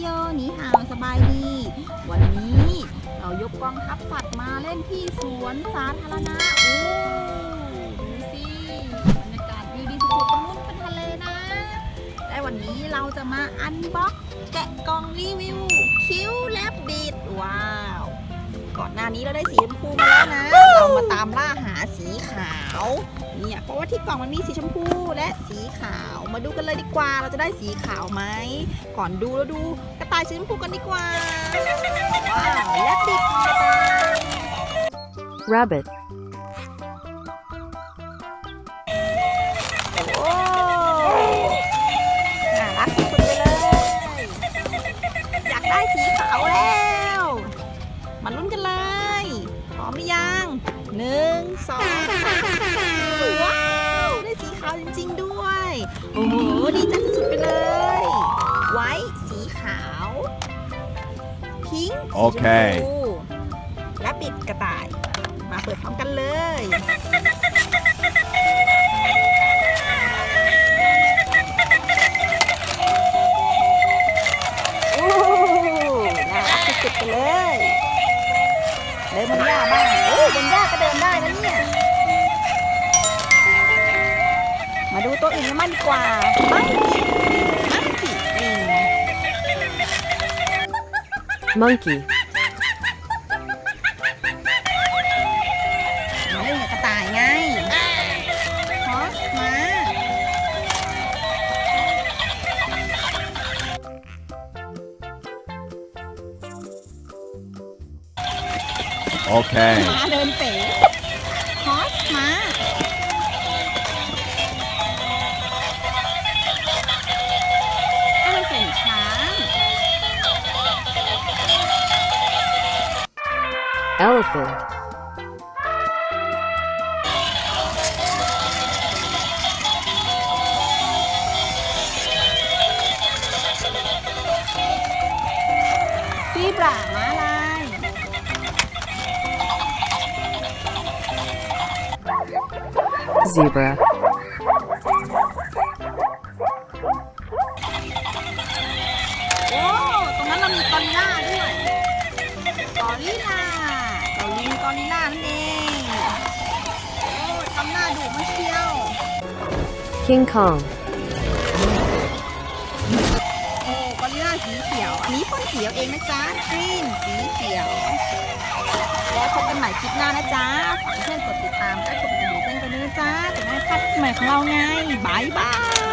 โยหนีห่าวสบายดี วันนี้เรายกกองทัพสัตว์มาเล่นที่สวนสาธารณะโอ้ดูสิบรรยากาศวิวดีสุดๆตรงนู้นเป็นทะเลนะและวันนี้เราจะมาอันบ็อกแกะกล่องรีวิวคิ้วแลบบิดว้าว ก่อนหน้านี้เราได้สีชมพูมาแล้วนะ เรามาตามล่าหาสีขาวเนี่ยเพราะว่าที่กล่องมันมีสีชมพูและสีขาวมาดูกันเลยดีกว่าเราจะได้สีขาวไหมก่อนดูเราดูกระต่ายสีชมพูกันดีกว่าว้าวและติดกระต่าย rabbit, หรือยังหนึ่งสองสามว้าวได้สีขาวจริง ๆ ด้วย โอ้โหดีใจสุดๆไปเลย ไว้สีขาวพิงค์สีชมโอเคพูและปิดกระต่าย มาเปิดพร้อมกันเลยโอ้น่ารักสุดๆไปเลยเดินบนหญ้าบ้างโอ้ บนหญ้าก็เดินได้นะเนี่ย มาดูตัวอื่นกันบ้างดีกว่ามังกี้มังกี้ลิง monkey, มาเล่นกับกระต่ายไง Okay. ม้าเดินเป๋ฮอสมาเอลเฟนช้าง elephant, ซีบราม้าลาย zebra, โอ้ตรงนั้นเรามีกอริลล่าด้วยกอริลล่าเราลิงกอริลล่านั่นเองโอ้ทำหน้าดุมาเชียว king kong, โอ้กอริลล่าสีเขียว อันนี้พ่นสีเอาเองนะจ๊ะกรีนสีเขียว แล้วพบกันใหม่คลิปหน้านะจ๊ะฝากเพื่อนกดติด ใหม่ของเราไงบายบาย